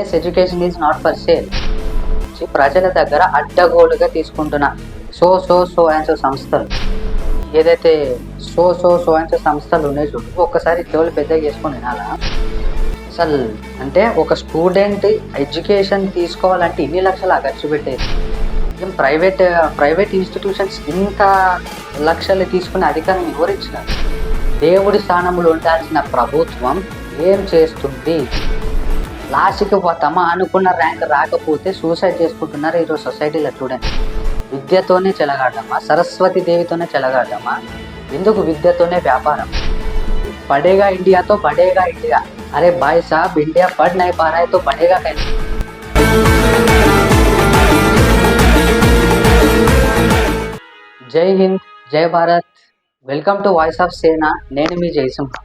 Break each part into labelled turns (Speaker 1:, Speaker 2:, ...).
Speaker 1: Yes education is not for sale ప్రజల దగ్గర అడ్డగోలుగా తీసుకుంటున్న so so so and so సంస్థలు. ఏదైతే so so so and so సంస్థలు ఉన్నాయి చూడు ఒక్కసారి చెవులు పెద్దగా చేసుకొని వినాలా? అసలు అంటే ఒక స్టూడెంట్ ఎడ్యుకేషన్ తీసుకోవాలంటే ఇన్ని లక్షలు ఖర్చు పెట్టేది? ఏం ప్రైవేట్ ప్రైవేట్ ఇన్స్టిట్యూషన్స్ ఇంత లక్షలు తీసుకునే అధికారం వివరించినారు దేవుడి స్థానంలో ఉండాల్సిన ప్రభుత్వం ఏం చేస్తుంది? లాస్ట్కి పోతామా అనుకున్న ర్యాంక్ రాకపోతే సూసైడ్ చేసుకుంటున్నారు ఈరోజు సొసైటీలో చూడండి. విద్యతోనే చెలగాడమా సరస్వతి దేవితోనే చెలగాడమా ఎందుకు విద్యతోనే వ్యాపారం? పడేగా ఇండియాతో పడేగా ఇండియా. అరే బాయ్ సాబ్ ఇండియా పడ్ నై పారాయ్తో పడేగా కలిసి జై హింద్ జై Bharat. Welcome to voice of Sena. నేను మీ జయసింహ.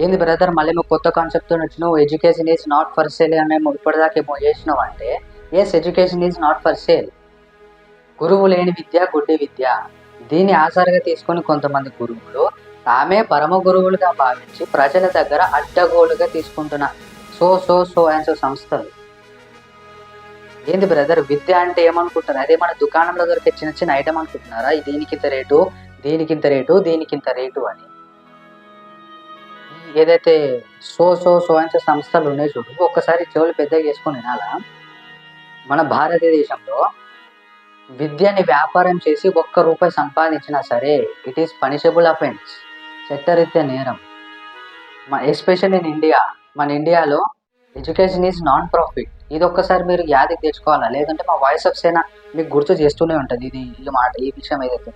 Speaker 1: ఏంది బ్రదర్ మళ్ళీ మేము కొత్త కాన్సెప్ట్తో వచ్చినావు education is not for sale అని మేము ఇప్పటిదాకా ఏమో చేసినావు అంటే yes education is not for sale గురువు లేని విద్య గుడ్డి విద్య. దీన్ని ఆసరిగా తీసుకొని కొంతమంది గురువులు తామే పరమ గురువులుగా భావించి ప్రజల దగ్గర అడ్డగోలుగా తీసుకుంటున్న so so so and so సంస్థలు. ఏంది బ్రదర్ విద్య అంటే ఏమనుకుంటున్నారు? అదే మన దుకాణంలో దొరికే చిన్న చిన్న ఐటమ్ అనుకుంటున్నారా? ఈ దీనికింత రేటు దీనికింత రేటు దీనికింత రేటు అని. ఏదైతే సో సో సో సంస్థలు ఉన్నాయి చూడు ఒక్కసారి చెవులు పెద్దగా చేసుకొని వినాలా? మన భారతదేశంలో విద్యని వ్యాపారం చేసి ఒక్క రూపాయి సంపాదించినా సరే ఇట్ ఈస్ పనిషబుల్ అఫెన్స్ చట్టరీత్యా నేరం. మా ఎస్పెషల్ ఇన్ ఇండియా మన ఇండియాలో ఎడ్యుకేషన్ ఈజ్ నాన్ ప్రాఫిట్. ఇది ఒక్కసారి మీరు యాదికి తెచ్చుకోవాలా? లేదంటే మా వాయిస్ ఆఫ్ సేన మీకు గుర్తు చేస్తూనే ఉంటుంది. ఇది ఈ మాట ఈ విషయం ఏదైతే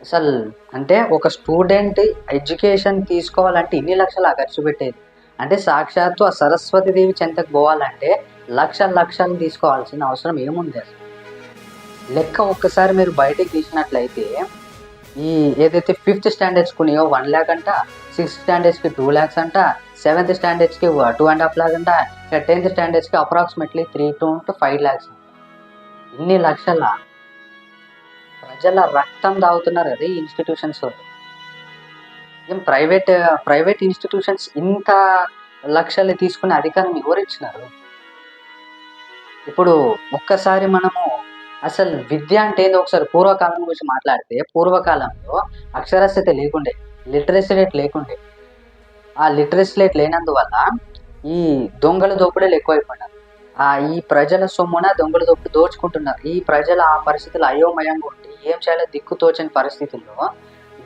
Speaker 1: అసలు అంటే ఒక స్టూడెంట్ ఎడ్యుకేషన్ తీసుకోవాలంటే ఇన్ని లక్షలు ఖర్చు పెట్టేది? అంటే సాక్షాత్తు ఆ సరస్వతి దేవి చెంతకు పోవాలంటే లక్ష లక్షలు తీసుకోవాల్సిన అవసరం ఏముంది అసలు? లెక్క ఒక్కసారి మీరు బయటికి తీసినట్లయితే ఈ ఏదైతే ఫిఫ్త్ స్టాండర్డ్స్కి ఉన్నాయో వన్ ల్యాక్ అంట సిక్స్త్ స్టాండర్డ్స్కి టూ ల్యాక్స్ అంట సెవెంత్ స్టాండర్డ్స్కి టూ అండ్ హాఫ్ ల్యాక్ అంట ఇక tenth స్టాండర్డ్స్కి approximately three two to five lakhs ఇన్ని లక్షల? ప్రజల రక్తం తాగుతున్నారు కదా ఈ ఇన్స్టిట్యూషన్స్ ఏం ప్రైవేట్ ప్రైవేట్ ఇన్స్టిట్యూషన్స్ ఇంత లక్షలు తీసుకునే అధికారం ఎవరిచ్చినారు ఇప్పుడు ఒక్కసారి మనము అసలు విద్య అంటే ఏందో ఒకసారి పూర్వకాలం గురించి మాట్లాడితే పూర్వకాలంలో అక్షరాస్యత లేకుండే లిటరసీ రేట్ లేకుండే. ఆ లిటరసీ రేట్ లేనందువల్ల ఈ దొంగల దోపిడీలు ఎక్కువైపోయినారు ఆ ఈ ప్రజల సొమ్మున దొంగల దోపిడీ దోచుకుంటున్నారు. ఈ ప్రజల ఆ పరిస్థితులు అయోమయంగా ఉండి ఏం చేయాలో దిక్కు తోచని పరిస్థితుల్లో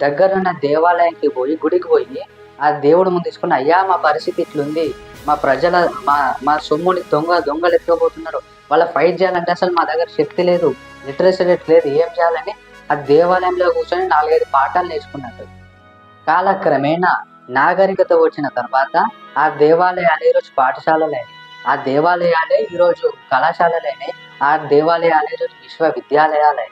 Speaker 1: దగ్గరున్న దేవాలయానికి పోయి గుడికి పోయి ఆ దేవుడు ముందు తీసుకుని అయ్యా మా పరిస్థితి ఇట్లుంది. మా ప్రజల మా మా సొమ్ముని దొంగ దొంగలు ఎత్తుకోబోతున్నారు వాళ్ళ ఫైట్ చేయాలంటే అసలు మా దగ్గర శక్తి లేదు. లిటరసీ రేట్ లేదు. ఏం చేయాలని? ఆ దేవాలయంలో కూర్చొని నాలుగైదు పాఠాలు నేర్చుకున్నట్టు. కాలక్రమేణా నాగరికత వచ్చిన తర్వాత ఆ దేవాలయాలు ఈరోజు పాఠశాలలే. ఆ దేవాలయాలే ఈరోజు కళాశాలలేనే ఆ దేవాలయాలు ఈరోజు విశ్వవిద్యాలయాలే.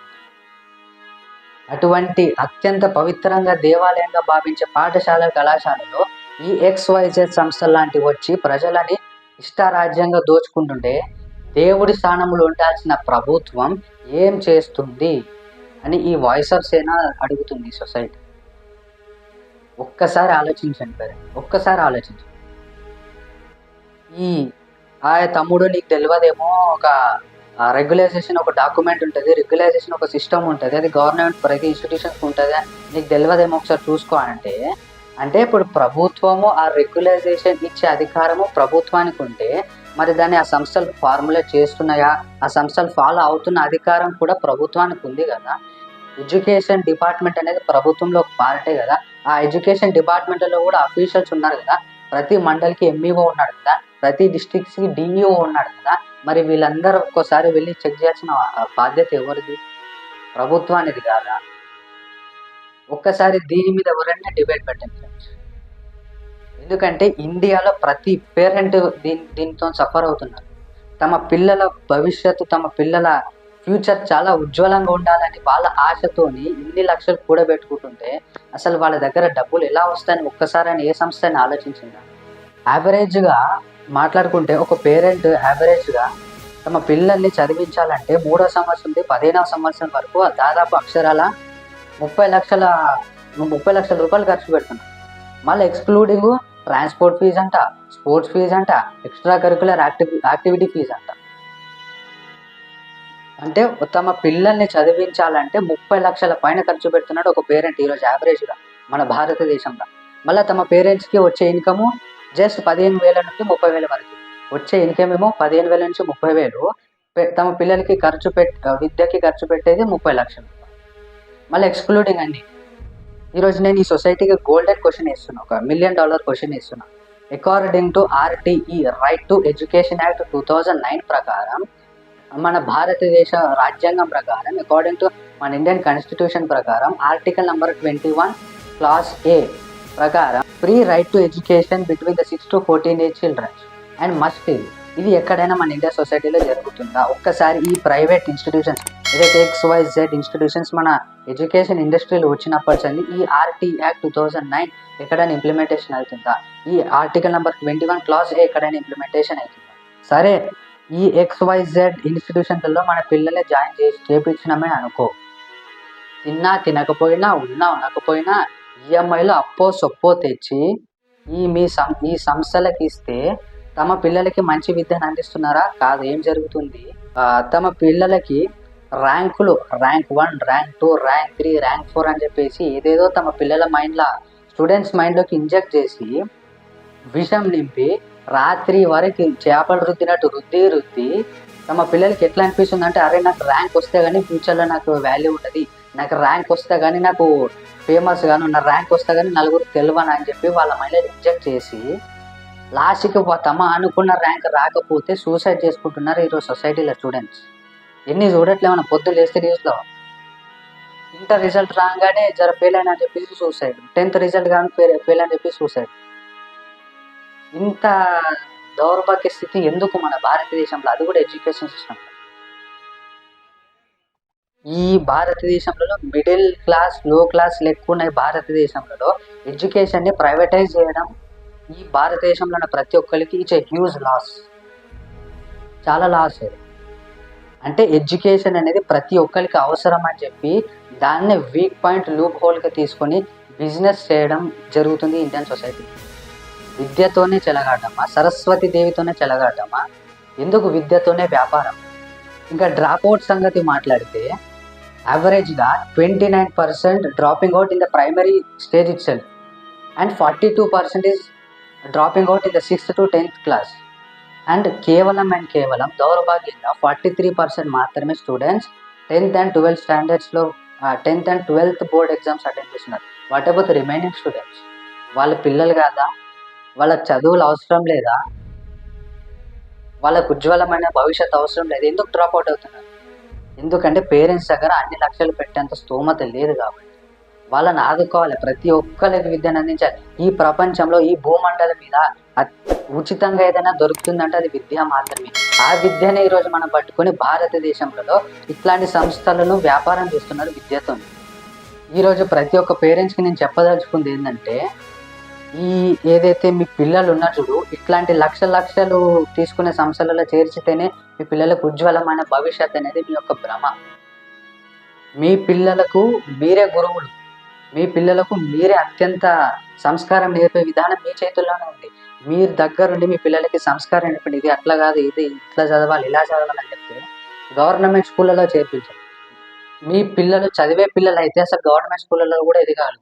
Speaker 1: అటువంటి అత్యంత పవిత్రంగా దేవాలయంగా భావించే పాఠశాల కళాశాలలో ఈ ఎక్స్వైజెడ్ సంస్థలు లాంటివి వచ్చి ప్రజలని ఇష్టారాజ్యంగా దోచుకుంటుంటే దేవుడి స్థానంలో ఉండాల్సిన ప్రభుత్వం ఏం చేస్తుంది అని ఈ వాయిస్ ఆఫ్ సేన అడుగుతుంది సొసైటీ. ఒక్కసారి ఆలోచించండి మరి ఒక్కసారి ఆలోచించండి. ఈ ఆ తమ్ముడు నీకు తెలియదేమో ఒక రెగ్యులైజేషన్ ఒక డాక్యుమెంట్ ఉంటుంది రెగ్యులైజేషన్ ఒక సిస్టమ్ ఉంటుంది అది గవర్నమెంట్ ప్రతి ఇన్స్టిట్యూషన్కి ఉంటుంది నీకు తెలియదేమో ఒకసారి చూసుకో అంటే అంటే ఇప్పుడు ప్రభుత్వము ఆ రెగ్యులైజేషన్ ఇచ్చే అధికారము ప్రభుత్వానికి ఉంటే మరి దాన్ని ఆ సంస్థలు ఫార్ములేట్ చేస్తున్నాయా? ఆ సంస్థలు ఫాలో అవుతున్న అధికారం కూడా ప్రభుత్వానికి ఉంది కదా. ఎడ్యుకేషన్ డిపార్ట్మెంట్ అనేది ప్రభుత్వంలో ఒక పార్టే కదా. ఆ ఎడ్యుకేషన్ డిపార్ట్మెంట్లో కూడా అఫీషియల్స్ ఉన్నారు కదా. ప్రతి మండలికి ఎంఈఓ ఉన్నాడు కదా. ప్రతి డిస్టిక్స్కి డిఈఓ ఉన్నాడు కదా. మరి వీళ్ళందరూ ఒక్కోసారి వెళ్ళి చెక్ చేయాల్సిన బాధ్యత ఎవరిది? ప్రభుత్వానిది కాదా? ఒక్కసారి దీని మీద ఎవరైనా డిబేట్ పెట్టండి ఫ్రెండ్స్ ఎందుకంటే ఇండియాలో ప్రతి పేరెంట్ దీని దీంతో సఫర్ అవుతున్నారు. తమ పిల్లల భవిష్యత్తు తమ పిల్లల ఫ్యూచర్ చాలా ఉజ్వలంగా ఉండాలని వాళ్ళ ఆశతోని ఇన్ని లక్షలు కూడబెట్టుకుంటుంటే అసలు వాళ్ళ దగ్గర డబ్బులు ఎలా వస్తాయని ఒక్కసారి అని ఏ సంస్థ అని ఆలోచించిందా? యావరేజ్గా మాట్లాడుకుంటే ఒక పేరెంట్ యావరేజ్గా తమ పిల్లల్ని చదివించాలంటే మూడో సంవత్సరం నుండి పదిహేనవ సంవత్సరం వరకు దాదాపు అక్షరాల ముప్పై లక్షల ముప్పై లక్షల రూపాయలు ఖర్చు పెడుతున్నారు. మళ్ళీ ఎక్స్క్లూడింగ్ ట్రాన్స్పోర్ట్ ఫీజు అంట స్పోర్ట్స్ ఫీజు అంట extra curricular activity activity fee అంట. అంటే తమ పిల్లల్ని చదివించాలంటే ముప్పై లక్షల పైన ఖర్చు పెడుతున్నాడు ఒక పేరెంట్ ఈరోజు యావరేజ్గా మన భారతదేశంలో. మళ్ళీ తమ పేరెంట్స్కి వచ్చే ఇన్కము జస్ట్ పదిహేను వేల నుంచి ముప్పై వేల వరకు. వచ్చే ఇన్కమ్ ఏమో పదిహేను వేల నుంచి ముప్పై వేలు. తమ పిల్లలకి ఖర్చు పెట్ విద్యకి ఖర్చు పెట్టేది ముప్పై లక్షలు. మళ్ళీ ఎక్స్క్లూడింగ్ అన్ని ఈరోజు నేను ఈ సొసైటీకి గోల్డెన్ క్వశ్చన్ ఇస్తున్నా ఒక మిలియన్ డాలర్ క్వశ్చన్ ఇస్తున్నా. According to RTE right to education act two thousand nine ప్రకారం మన భారతదేశ రాజ్యాంగం ప్రకారం అకార్డింగ్ టు మన ఇండియన్ కాన్స్టిట్యూషన్ ప్రకారం article number twenty one clause A ప్రకారం free right to education between the six to fourteen age children and must ఇది ఎక్కడైనా మన ఇండియా సొసైటీలో జరుగుతుందా? ఒక్కసారి ఈ ప్రైవేట్ ఇన్స్టిట్యూషన్స్ ఏదైతే ఎక్స్ వై జెడ్ ఇన్స్టిట్యూషన్స్ మన ఎడ్యుకేషన్ ఇండస్ట్రీలో వచ్చినప్పటి నుంచి ఈ RTE act two thousand nine ఎక్కడైనా ఇంప్లిమెంటేషన్ అవుతుందా? ఈ article number twenty one clause A ఎక్కడైనా ఇంప్లిమెంటేషన్ అవుతుందా? సరే ఈ ఎక్స్ వై జెడ్ ఇన్స్టిట్యూషన్లలో మన పిల్లల్ని జాయిన్ చేసి చేపించినామే అనుకో. తిన్నా తినకపోయినా ఉన్నా ఉండకపోయినా ఈఎంఐలో అప్పో సొప్పో తెచ్చి ఈ మీ సం ఈ సంస్థలకి ఇస్తే తమ పిల్లలకి మంచి విద్యను అందిస్తున్నారా? కాదు ఏం జరుగుతుంది? తమ పిల్లలకి ర్యాంకులు rank one rank two rank three rank four అని చెప్పేసి ఏదేదో తమ పిల్లల మైండ్లో స్టూడెంట్స్ మైండ్లోకి ఇంజెక్ట్ చేసి విషం నింపి రాత్రి వరకు చేపలు రుద్దినట్టు రుద్ది రుద్ది తమ పిల్లలకి ఎట్లా అనిపిస్తుంది అంటే అరే నాకు ర్యాంక్ వస్తే కానీ ఫ్యూచర్లో నాకు వాల్యూ ఉంటుంది నాకు ర్యాంక్ వస్తే కానీ నాకు ఫేమస్ గాను నా ర్యాంక్ వస్తే కానీ నలుగురు తెలియను అని చెప్పి వాళ్ళ మైండ్లో రిజెక్ట్ చేసి లాస్ట్కి పోతామా అనుకున్న ర్యాంక్ రాకపోతే సూసైడ్ చేసుకుంటున్నారు ఈరోజు సొసైటీలో స్టూడెంట్స్ ఎన్ని చూడట్లేమన్నా పొద్దు లేస్తే న్యూస్లో ఇంటర్ రిజల్ట్ రాగానే జర ఫెయిల్ అయినా అని సూసైడ్ టెన్త్ రిజల్ట్ కానీ ఫెయిల్ ఫెయిల్ అని చెప్పి సూసైడ్ ఇంత దౌర్భాగ్య స్థితి ఎందుకు మన భారతదేశంలో? అది కూడా ఎడ్యుకేషన్ సిస్టమ్ ఈ భారతదేశంలో మిడిల్ క్లాస్లో క్లాస్ లెక్క భారతదేశంలో ఎడ్యుకేషన్ని ప్రైవేటైజ్ చేయడం ఈ భారతదేశంలో ఉన్న ప్రతి ఒక్కరికి ఇట్స్ ఏ హ్యూజ్ లాస్ చాలా లాస్ అంటే ఎడ్యుకేషన్ అనేది ప్రతి ఒక్కరికి అవసరం అని చెప్పి దాన్ని వీక్ పాయింట్ లూప్ హోల్గా తీసుకొని బిజినెస్ చేయడం జరుగుతుంది ఇండియన్ సొసైటీ విద్యతోనే చెలగాటమా? సరస్వతి దేవితోనే చెలగాటమా? ఎందుకు విద్యతోనే వ్యాపారం? ఇంకా డ్రాప్ అవుట్ సంగతి మాట్లాడితే యావరేజ్గా twenty nine percent dropping out in the primary stage itself and forty two percent is dropping out in the sixth to tenth class and కేవలం అండ్ కేవలం దౌర్భాగ్యంగా ఫార్టీ త్రీ పర్సెంట్ మాత్రమే students tenth and twelfth స్టాండర్డ్స్లో tenth and twelfth board exams attend చేస్తున్నారు what about remaining students వాళ్ళ పిల్లలు కాదా? వాళ్ళకి చదువులు అవసరం లేదా? వాళ్ళకు ఉజ్వలమైన భవిష్యత్ అవసరం లేదు? ఎందుకు డ్రాప్ అవుట్ అవుతున్నారు? ఎందుకంటే పేరెంట్స్ దగ్గర అన్ని లక్షలు పెట్టేంత స్తోమత లేదు కాబట్టి. వాళ్ళని ఆదుకోవాలి. ప్రతి ఒక్కరికి విద్యను అందించాలి. ఈ ప్రపంచంలో ఈ భూమండలం మీద ఉచితంగా ఏదైనా దొరుకుతుందంటే అది విద్య మాత్రమే. ఆ విద్యనే ఈరోజు మనం పట్టుకొని భారతదేశంలో ఇట్లాంటి సంస్థలను వ్యాపారం చేస్తున్నారు విద్యతో ఈరోజు ప్రతి ఒక్క పేరెంట్స్కి నేను చెప్పదలుచుకుంది ఏంటంటే ఈ ఏదైతే మీ పిల్లలు ఉన్నారు చూడు ఇట్లాంటి లక్ష లక్షలు తీసుకునే సంస్థలలో చేర్చితేనే మీ పిల్లలకు ఉజ్వలమైన భవిష్యత్ అనేది మీ యొక్క భ్రమ. మీ పిల్లలకు మీరే గురువులు. మీ పిల్లలకు మీరే అత్యంత సంస్కారం నేర్పే విధానం మీ చేతుల్లోనే ఉంది. మీరు దగ్గరుండి మీ పిల్లలకి సంస్కారం నేర్పండి. ఇది అట్లా కాదు ఇది ఇట్లా చదవాలి ఇలా చదవాలి అని చెప్తే గవర్నమెంట్ స్కూళ్ళలో చేర్పించాలి మీ పిల్లలు చదివే పిల్లలు అయితే అసలు గవర్నమెంట్ స్కూళ్ళలో కూడా ఎదగాలి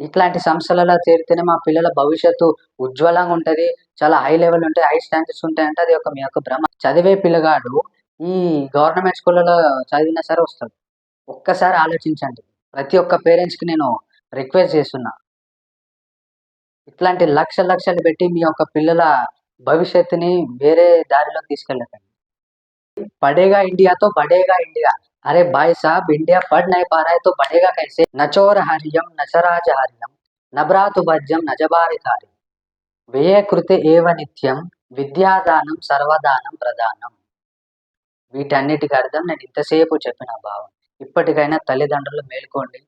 Speaker 1: ఇట్లాంటి సంస్థలలో చేరితేనే మా పిల్లల భవిష్యత్తు ఉజ్వలంగా ఉంటుంది. చాలా హై లెవెల్ ఉంటాయి హై స్టాండర్డ్స్ ఉంటాయంటే అది ఒక మీ యొక్క భ్రమ. చదివే పిల్లగాడు ఈ గవర్నమెంట్ స్కూళ్ళలో చదివినా సరే వస్తాడు. ఒక్కసారి ఆలోచించండి. ప్రతి ఒక్క పేరెంట్స్కి నేను రిక్వెస్ట్ చేస్తున్నా. ఇట్లాంటి లక్ష లక్షలు పెట్టి మీ యొక్క పిల్లల భవిష్యత్తుని వేరే దారిలో తీసుకెళ్ళకండి. పడేగా ఇండియాతో బడేగా ఇండియా. अरे भाई साहब इंडिया पढ़ नहीं पा रहा है तो बढ़ेगा कैसे नचोर हरियम नचराज हरियम नभ्रातु भज्यम नजबारिकारि వ్యయ కృతే ఏవ నిత్యం విద్యాదానం సర్వదానం ప్రధానం వీటన్నిటికి అర్థం నేను ఇంతసేపు చెప్పిన భావం ఇప్పటికైనా తల్లిదండ్రులు మేల్కోండి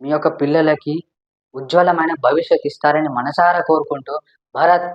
Speaker 1: మీ యొక్క పిల్లలకి ఉజ్వలమైన భవిష్యత్ ఇస్తారని మనసారా కోరుకుంటూ భరత్